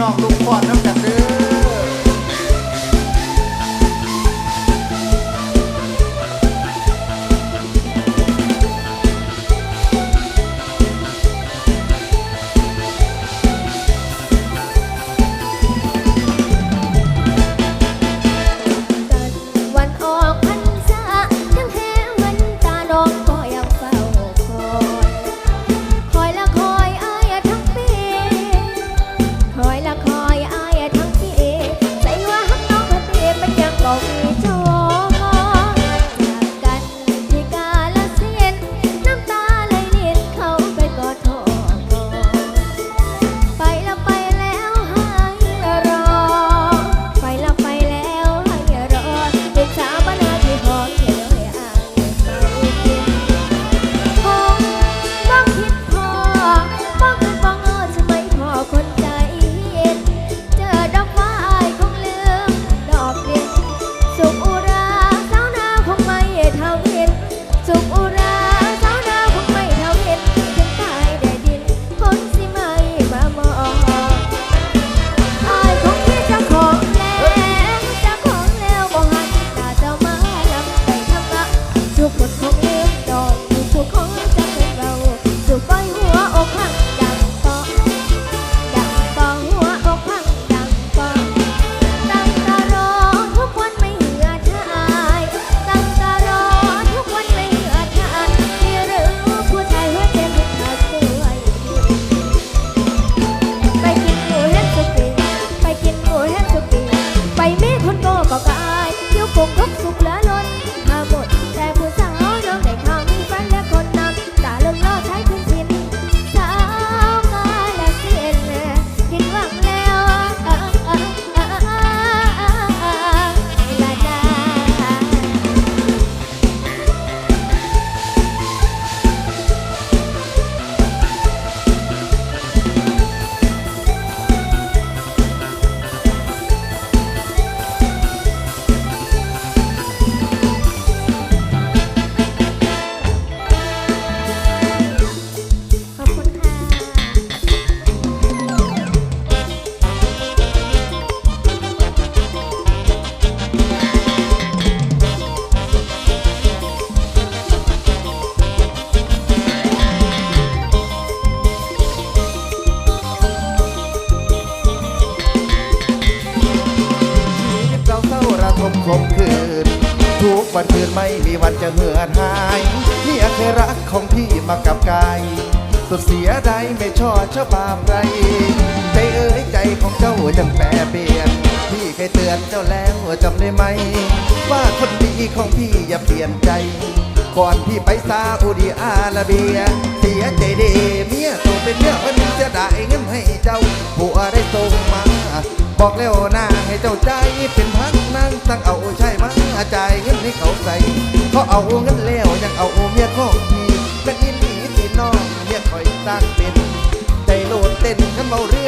นอกทุงปอนน้ำกันเด้อ คมคืน ทุกวันคืนไม่มีวันจะเหือดหายเนี่ยเคยรักของพี่มากับกายสุดเสียดาไม่ชอบเชอาบาปครใจเอ้ยใจของเจ้าจังแปรเปลี่ยนพี่เคยเตือนเจ้าแล้วจำได้ไหม ว่าคนดีของพี่อย่าเปลี่ยนใจ ก่อนพี่ไปซาอุดีอาระเบีย เสียใจดี บอกเล้วน้าให้เจ้าใจเป็นพักนั่งตั้งเอาใช่มั้งจายเงินให้เขาใส่เขาเอาเงินแล้วยังเอาเมียของพี่เป็นอินดีที่น้องเมียคอยตั้งเป็นใจโลดเต้นกันเมาเรือ